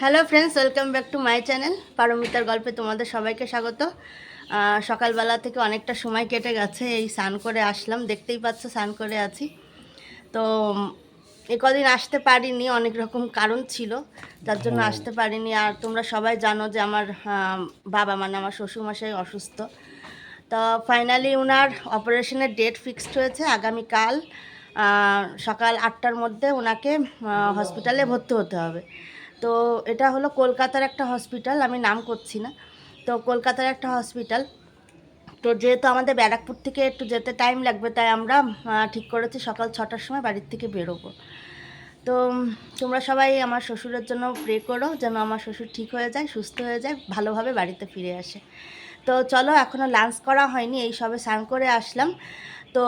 Hello friends welcome back to my channel পারমিতার গল্পে তোমাদের সবাইকে স্বাগত। সকালবেলা থেকে অনেকটা সময় কেটে গেছে এই স্নান করে আসলাম দেখতেই পাচ্ছ স্নান করে আছি। তো এ কদিন আসতে পারিনি অনেক রকম কারণ ছিল তার জন্য আসতে পারিনি। আর তোমরা সবাই জানো যে আমার বাবা মানে আমার শ্বশুরমশাই অসুস্থ। তো ফাইনালি ওনার অপারেশনের ডেট ফিক্সড হয়েছে আগামীকাল সকাল আটটার মধ্যে ওনাকে হসপিটালে ভর্তি হতে হবে। তো এটা হলো কলকাতার একটা হসপিটাল আমি নাম করছি না। তো কলকাতার একটা হসপিটাল তো যেহেতু আমাদের ব্যারাকপুর থেকে একটু যেতে টাইম লাগবে, তাই আমরা ঠিক করেছি সকাল ছটার সময় বাড়ির থেকে বেরোবো। তো তোমরা সবাই আমার শ্বশুরের জন্য প্রে করো, যেন আমার শ্বশুর ঠিক হয়ে যায়, সুস্থ হয়ে যায়, ভালোভাবে বাড়িতে ফিরে আসে। তো চলো এখনও লাঞ্চ করা হয়নি, এই সবে স্নান করে আসলাম। তো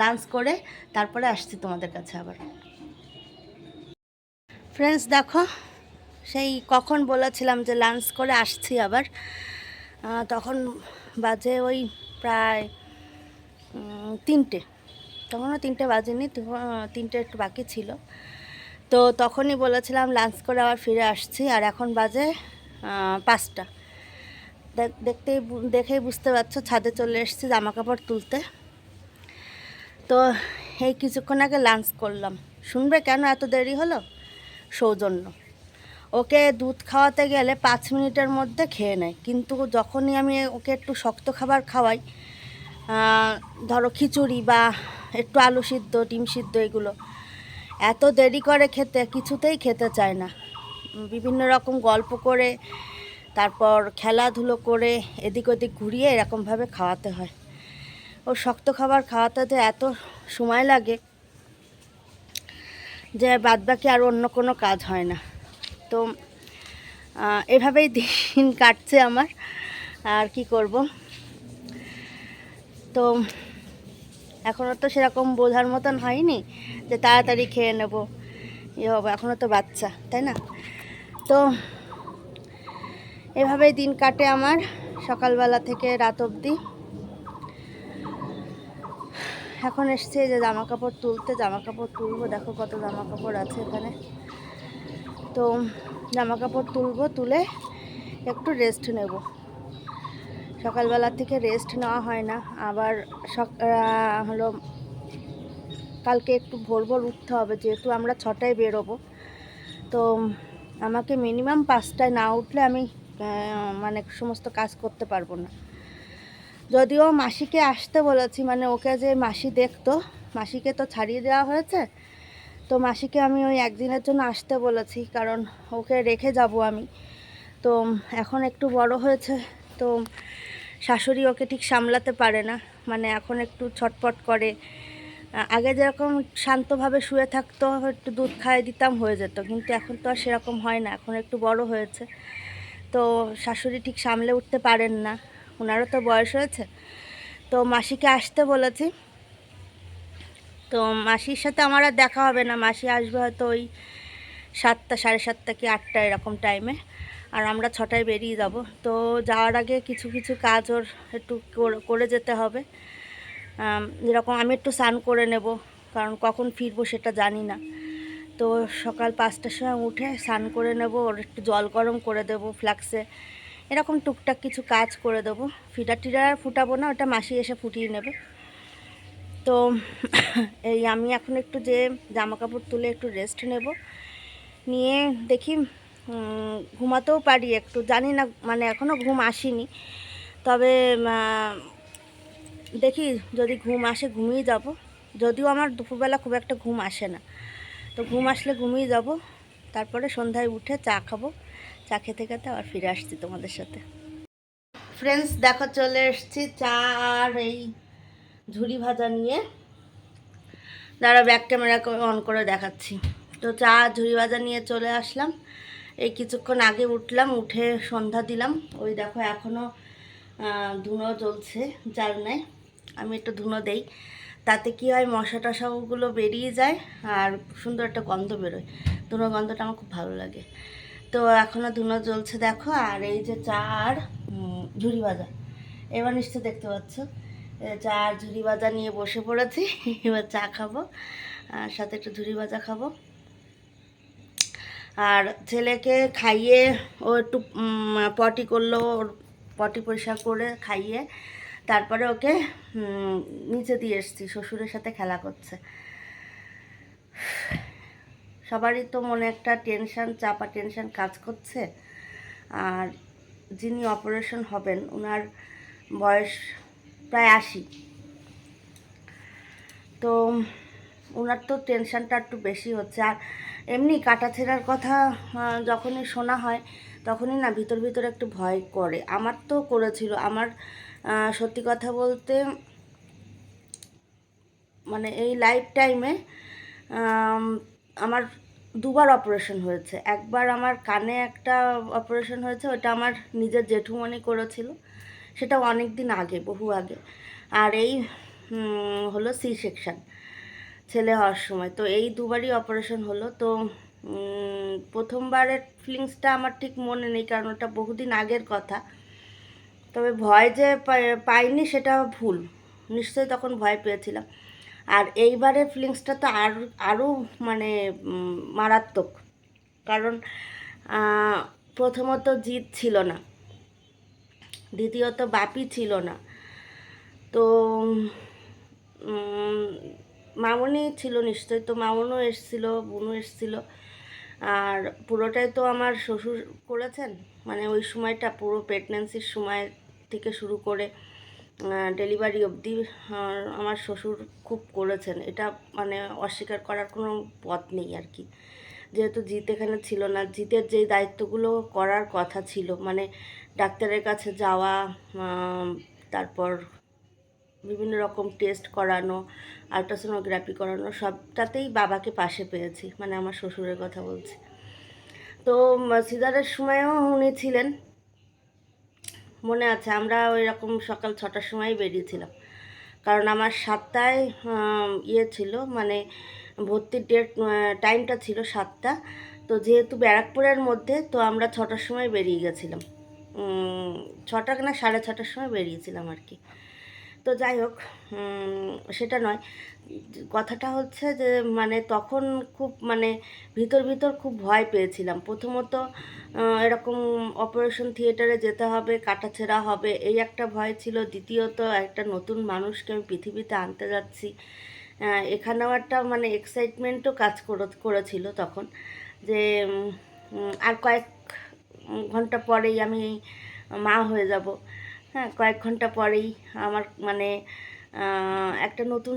লাঞ্চ করে তারপরে আসছি তোমাদের কাছে আবার। ফ্রেন্ডস দেখো, সেই কখন বলেছিলাম যে লাঞ্চ করে আসছি আবার। তখন বাজে ওই প্রায় তিনটে। তখনও তিনটে বাজেনি তিনটে একটু বাকি ছিল। তো তখনই বলেছিলাম লাঞ্চ করে আবার ফিরে আসছি, আর এখন বাজে পাঁচটা। দেখ- দেখতেই দেখেই বুঝতে পারছ, ছাদে চলে এসেছি জামা কাপড় তুলতে। তো এই কিছুক্ষণ আগে লাঞ্চ করলাম। শুনবে কেন এত দেরি হলো? সৌজন্য। ওকে দুধ খাওয়াতে গেলে পাঁচ মিনিটের মধ্যে খেয়ে নেয়। কিন্তু যখনই আমি ওকে একটু শক্ত খাবার খাওয়াই ধরো খিচুড়ি বা একটু আলু সিদ্ধ, ডিম সিদ্ধ এগুলো, এত দেরি করে খেতে কিছুতেই খেতে চায় না। বিভিন্ন রকম গল্প করে, তারপর খেলাধুলো করে এদিক ওদিক ঘুরিয়ে এরকমভাবে খাওয়াতে হয়। ও শক্ত খাবার খাওয়াতে যে এত সময় লাগে। যে বাদবাকি আর অন্য কোনো কাজ হয় না। তো এভাবেই দিন কাটছে আমার। আর কি করব? তো এখনও তো সেরকম বোঝার মতন হয়নি যে তাড়াতাড়ি খেয়ে নেব ইয়ে হব এখনও তো বাচ্চা, তাই না? তো, এভাবেই দিন কাটে আমার সকালবেলা থেকে রাত অবধি। এখন এসছে যে জামা কাপড় তুলতে জামা কাপড় তুলবো, দেখো কত জামা কাপড় আছে এখানে। তো জামা কাপড় তুলবো, তুলে একটু রেস্ট নেব। সকালবেলার থেকে রেস্ট নেওয়া হয় না, আবার সক হলো কালকে একটু ভোর ভোর উঠতে হবে, যেহেতু আমরা ছটায় বেরোবো। তো আমাকে মিনিমাম পাঁচটায় না উঠলে আমি মানে সমস্ত কাজ করতে পারব না। যদিও মাসিকে আসতে বলেছি মানে ওকে যে মাসি দেখতো, মাসিকে তো ছাড়িয়ে দেওয়া হয়েছে, তো মাসিকে আমি ওই একদিনের জন্য আসতে বলেছি, কারণ ওকে রেখে যাব আমি। তো এখন একটু বড় হয়েছে, তো শাশুড়ি ওকে ঠিক সামলাতে পারে না মানে এখন একটু ছটপট করে। আগে যেরকম শান্তভাবে শুয়ে থাকতো, একটু দুধ খাইয়ে দিতাম, হয়ে যেত, কিন্তু এখন তো আর সেরকম হয় না, এখন একটু বড় হয়েছে। তো শাশুড়ি ঠিক সামলে উঠতে পারেন না। ওনারও তো বয়স হয়েছে। তো মাসিকে আসতে বলেছি। তো মাসির সাথে আমার আর দেখা হবে না। মাসি আসবে হয়তো ওই সাতটা, সাড়ে সাতটা কি আটটা এরকম টাইমে আর আমরা ছটায় বেরিয়ে যাব। তো যাওয়ার আগে কিছু কিছু কাজ ওর একটু কর- যেতে হবে। যেরকম আমি একটু স্নান করে নেব, কারণ কখন ফিরবো সেটা জানি না। তো সকাল পাঁচটার সময় উঠে স্নান করে নেব, ওর একটু জল গরম করে দেব ফ্লাক্সে এরকম টুকটাক কিছু কাজ করে দেবো। ফিডার টিডার আর ফুটাবো না, ওটা মাসি এসে ফুটিয়ে নেবে। তো এই আমি এখন একটু যে জামা কাপড় তুলে একটু রেস্ট নেব। নিয়ে দেখি ঘুমাতেও পারি একটু, জানি না মানে এখনও ঘুম আসেনি। তবে দেখি যদি ঘুম আসে ঘুমিয়ে যাব। যদিও আমার দুপুরবেলা খুব একটা ঘুম আসে না। তো ঘুম আসলে ঘুমিয়ে যাব। তারপরে সন্ধ্যায় উঠে চা খাব। চা খেতে খেতে আবার ফিরে আসছি তোমাদের সাথে। ফ্রেন্ডস দেখো, চলে এসছি চা আর এই ঝুড়ি ভাজা নিয়ে। দাঁড়া ব্যাক ক্যামেরা অন করে দেখাচ্ছি। তো চা, ঝুড়ি ভাজা নিয়ে চলে আসলাম। এই কিছুক্ষণ আগে উঠলাম, উঠে সন্ধ্যা দিলাম। ওই দেখো এখনও ধুনো জ্বলছে জাল নাই আমি একটু ধুনো দেই। তাতে কি হয় মশা টশাগুলো বেরিয়ে যায় আর সুন্দর একটা গন্ধ বেরোয়। ধুনো গন্ধটা আমার খুব ভালো লাগে। তো এখনও ধুনো জ্বলছে দেখো, আর এই যে চা আর ঝুরি ভাজা এবার নিশ্চয় দেখতে পাচ্ছ চা আর ঝুরি ভাজা নিয়ে বসে পড়েছি, এবার চা খাব, আর সাথে একটু ঝুড়ি ভাজা খাব। আর ছেলেকে খাইয়ে ও একটু পটি করল, ওর পটি পরিষ্কার করে খাইয়ে, তারপরে ওকে নিচে দিয়ে এসছি, শ্বশুরের সাথে খেলা করছে। সবারই তো মনে একটা টেনশন চাপা টেনশন কাজ করছে। আর যিনি অপারেশন হবেন ওনার বয়স প্রায় আশি। তো ওনার তো টেনশনটা একটু বেশি হচ্ছে। আর এমনি কাটাছেড়ার কথা যখনই শোনা হয়, তখনই না ভিতর ভিতর একটু ভয় করে। আমার তো করেছিল। আমার সত্যি কথা বলতে মানে এই লাইফ টাইমে আমার দুবার অপারেশন হয়েছে। একবার আমার কানে একটা অপারেশন হয়েছে ওটা আমার নিজের জেঠুমনি করেছিল। সেটা অনেক দিন আগে, বহু আগে। আর এই হলো সি সেকশন ছেলে হওয়ার সময়। তো এই দুবারই অপারেশন হলো। তো প্রথমবারের ফিলিংসটা আমার ঠিক মনে নেই, কারণ ওটা বহুদিন আগের কথা। তবে ভয় যে পাইনি সেটা ভুল। নিশ্চয়ই তখন ভয় পেয়েছিলাম। আর এইবারের ফিলিংসটা তো আর, আরও মানে মারাত্মক। কারণ প্রথমত জিত ছিল না। দ্বিতীয়ত বাপি ছিল না। তো মামনি ছিল নিশ্চয়ই। তো মামনও এসছিল, বুনু এসছিল। আর পুরোটাই তো আমার শ্বশুর করেছেন। মানে ওই সময়টা পুরো প্রেগনেন্সির সময় থেকে শুরু করে ডেলিভারি অবধি আমার শ্বশুর খুব করেছেন। এটা মানে অস্বীকার করার কোনো পথ নেই আর কি। যেহেতু জিত এখানে ছিল না, জিতের যেই দায়িত্বগুলো করার কথা ছিল মানে ডাক্তারের কাছে যাওয়া তারপর বিভিন্ন রকম টেস্ট করানো আলট্রাসোনোগ্রাফি করানো, সবটাতেই বাবাকে পাশে পেয়েছি মানে আমার শ্বশুরের কথা বলছি। তো সিজারের সময়ও উনি ছিলেন মনে আছে, আমরা ওই রকম সকাল ছটার সময় বেরিয়েছিলাম। কারণ আমার সাতটায় ইয়ে ছিল মানে ভর্তির ডেট টাইমটা ছিল সাতটা। তো যেহেতু ব্যারাকপুরের মধ্যে, তো আমরা ছটার সময় বেরিয়ে গেছিলাম। ছটা না সাড়ে ছটার সময় বেরিয়েছিলাম আর কি। তো যাই হোক সেটা নয়। কথাটা হচ্ছে যে মানে তখন খুব মানে ভিতর ভিতর খুব ভয় পেয়েছিলাম। প্রথমত এরকম অপারেশন থিয়েটারে যেতে হবে, কাটাছেঁড়া হবে, এই একটা ভয় ছিল। দ্বিতীয়ত, একটা নতুন মানুষকে আমি পৃথিবীতে আনতে যাচ্ছি। এখানেও একটা মানে এক্সাইটমেন্টও কাজ করে- করেছিল তখন যে আর কয়েক ঘণ্টা পরেই আমি মা হয়ে যাব। হ্যাঁ কয়েক ঘণ্টা পরেই আমার মানে একটা নতুন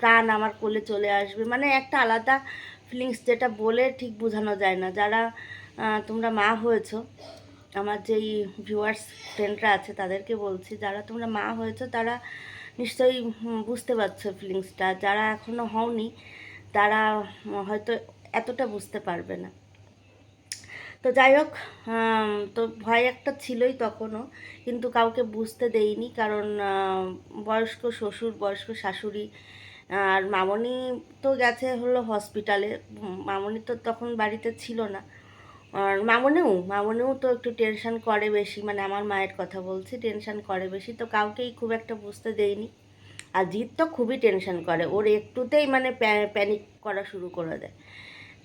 প্রাণ আমার কোলে চলে আসবে। মানে একটা আলাদা ফিলিংস যেটা বলে ঠিক বোঝানো যায় না। যারা তোমরা মা হয়েছো, আমার যেই ভিউয়ার্স ফ্রেন্ডরা আছে তাদেরকে বলছি, যারা তোমরা মা হয়েছো তারা নিশ্চয়ই বুঝতে পারছ ফিলিংসটা যারা এখনও হওনি, তারা হয়তো এতটা বুঝতে পারবে না। তো যাই হোক তো ভয় একটা ছিলই তখনও, কিন্তু কাউকে বুঝতে দেইনি কারণ বয়স্ক শ্বশুর, বয়স্ক শাশুড়ি আর মামনি তো গেছে হলো হসপিটালে মামনি তো তখন বাড়িতে ছিল না। আর মামনিও মামনিও তো একটু টেনশন করে বেশি মানে আমার মায়ের কথা বলছি, টেনশন করে বেশি, তো কাউকেই খুব একটা বুঝতে দেয়নি আর জিৎ তো খুবই টেনশন করে, ওর একটুতেই মানে প্যানিক করা শুরু করে দেয়।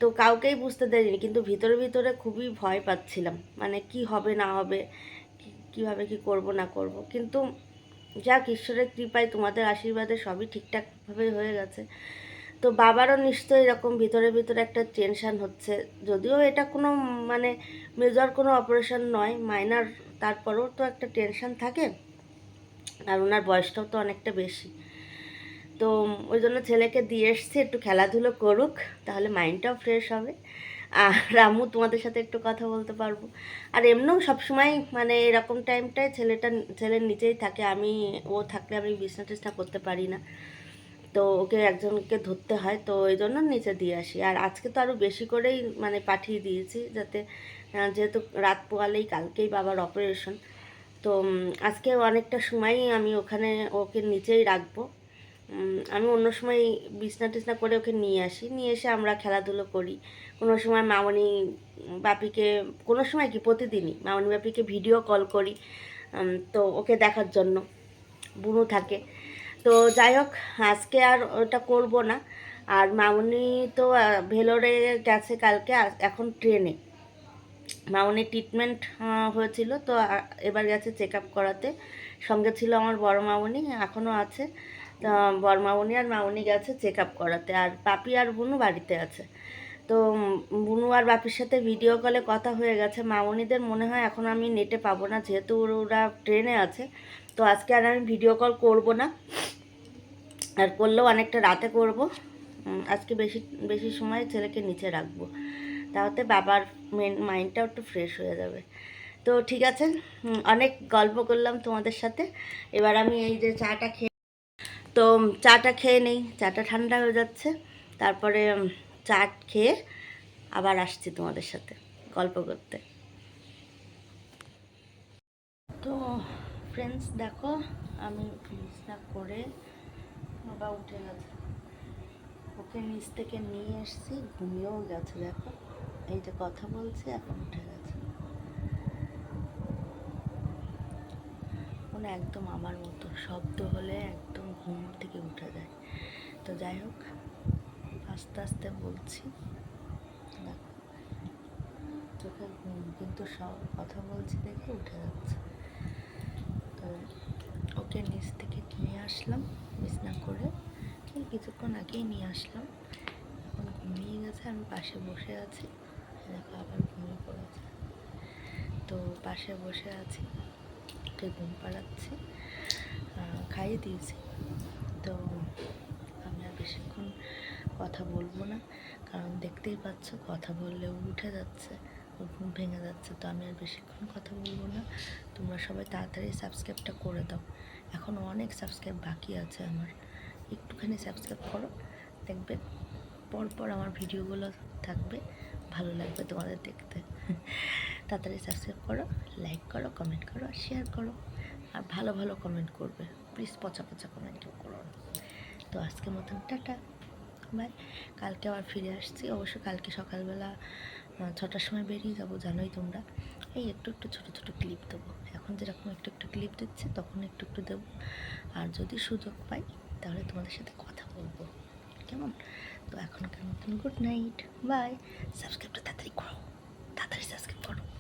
তো কাউকেই বুঝতে দেয়নি, কিন্তু ভিতরে ভিতরে খুবই ভয় পাচ্ছিলাম। মানে কি হবে, না হবে কীভাবে কি করব, না করব। কিন্তু যাক, ঈশ্বরের কৃপায় তোমাদের আশীর্বাদে সবই ঠিকঠাকভাবে হয়ে গেছে। তো বাবারও নিশ্চয়ই এরকম ভিতরে ভিতরে একটা টেনশান হচ্ছে। যদিও এটা কোনো মানে মেজর কোনো অপারেশন নয় মাইনার তারপরেও তো একটা টেনশান থাকে। আর ওনার বয়সটাও তো অনেকটা বেশি। তো ওই জন্য ছেলেকে দিয়ে এসছি, একটু খেলাধুলো করুক, তাহলে মাইন্ডটাও ফ্রেশ হবে। আর আম্মু তোমাদের সাথে একটু কথা বলতে পারব। আর এমনিও সবসময় মানে এরকম টাইমটায় ছেলেটা ছেলের নিচেই থাকে, আমি, ও থাকলে আমি বিছনা টিছনা করতে পারি না। তো ওকে একজনকে ধরতে হয়, তো ওই জন্য নিচে দিয়ে আসি। আর আজকে তো আরও বেশি করেই মানে পাঠিয়ে দিয়েছি, যাতে যেহেতু রাত পোয়ালেই কালকেই বাবার অপারেশন তো আজকে অনেকটা সময়ই আমি ওখানে ওকে নিচেই রাখব। আমি অন্য সময় বিছনা টিছনা করে ওকে নিয়ে আসি। নিয়ে এসে আমরা খেলাধুলো করি। কোনো সময় মামনি বাপিকে, কোনো সময় কি প্রতিদিনই মামনি বাপিকে ভিডিও কল করি তো ওকে দেখার জন্য। বুনু থাকে। তো যাই হোক, আজকে আর ওটা করব না। আর মামনি তো ভেলোরে গেছে কালকে এখন ট্রেনে। মামুনি ট্রিটমেন্ট হয়েছিল, তো এবার গেছে চেক আপ করাতে। সঙ্গে ছিল আমার বড় মামনি, এখনও আছে। তা বড় মামুনি আর মামুনি গেছে চেক আপ করাতে আর পাপি আর বুনু বাড়িতে আছে। তো বুনু আর বাপির সাথে ভিডিও কলে কথা হয়ে গেছে। মামনিদের মনে হয় এখন আমি নেটে পাবো না, যেহেতু ওরা ট্রেনে আছে। তো আজকে আর আমি ভিডিও কল করব না। আর করলেও অনেকটা রাতে করব। আজকে বেশি বেশি সময় ছেলেকে নিচে রাখব। তাহলে বাবার মেন মাইন্ডটাও একটু ফ্রেশ হয়ে যাবে। তো ঠিক আছে অনেক গল্প করলাম তোমাদের সাথে। এবার আমি এই যে চাটা খেয়ে তো চাটা খেয়ে নেই চাটা ঠান্ডা হয়ে যাচ্ছে। তারপরে উম, চা খেয়ে আবার আসছি তোমাদের সাথে গল্প করতে। তো ফ্রেন্ডস দেখো আমি বিছনা করে বাবা উঠে গেছে। ওকে নিচ থেকে নিয়ে এসেছি ঘুমিয়েও গেছে দেখো। এই যে কথা বলছে এখন উঠে গেছে। একদম আমার মতো শব্দ হলে একদম ঘুম থেকে উঠে যায়। তো যাই হোক, আস্তে আস্তে বলছি, দেখো, চোখে ঘুম, কিন্তু সব কথা বলছি দেখে উঠে যাচ্ছে। তো ওকে নিচ থেকে নিয়ে আসলাম, বিছনা করে কিছুক্ষণ আগেই নিয়ে আসলাম। এখন ঘুমিয়ে গেছে, আমি পাশে বসে আছি। দেখো, আবার ঘুমিয়ে পড়েছে। তো পাশে বসে আছি ওকে ঘুম পাড়াচ্ছি। খাইয়ে দিয়েছি। বেশিক্ষণ কথা বলব না। কারণ দেখতেই পাচ্ছ কথা বললে উঠে যাচ্ছে, ওর ঘুম ভেঙে যাচ্ছে, তো আমি আর বেশিক্ষণ কথা বলব না। তোমরা সবাই তাড়াতাড়ি সাবস্ক্রাইবটা করে দাও। এখন অনেক সাবস্ক্রাইব বাকি আছে আমার। একটুখানি সাবস্ক্রাইব করো। দেখবে পরপর আমার ভিডিওগুলো থাকবে, ভালো লাগবে তোমাদের দেখতে। তাড়াতাড়ি সাবস্ক্রাইব করো লাইক করো কমেন্ট করো আর শেয়ার করো, আর ভালো ভালো কমেন্ট করবে। প্লিজ পচা পচা কমেন্ট করো। তো আজকের মতন, টাটা। বাই। কালকে আবার ফিরে আসছি। অবশ্য কালকে সকালবেলা ছটার সময় বেরিয়ে যাব, জানোই তোমরা। এই একটু একটু ছোটো ছোটো ক্লিপ দেবো। এখন যেরকম একটু একটু ক্লিপ দিচ্ছে, তখন একটু একটু দেবো। আর যদি সুযোগ পাই, তাহলে তোমাদের সাথে কথা বলব। কেমন? তো এখনকার মতন গুড নাইট বাই। সাবস্ক্রাইবটা তাড়াতাড়ি করো। তাড়াতাড়ি সাবস্ক্রাইব করো।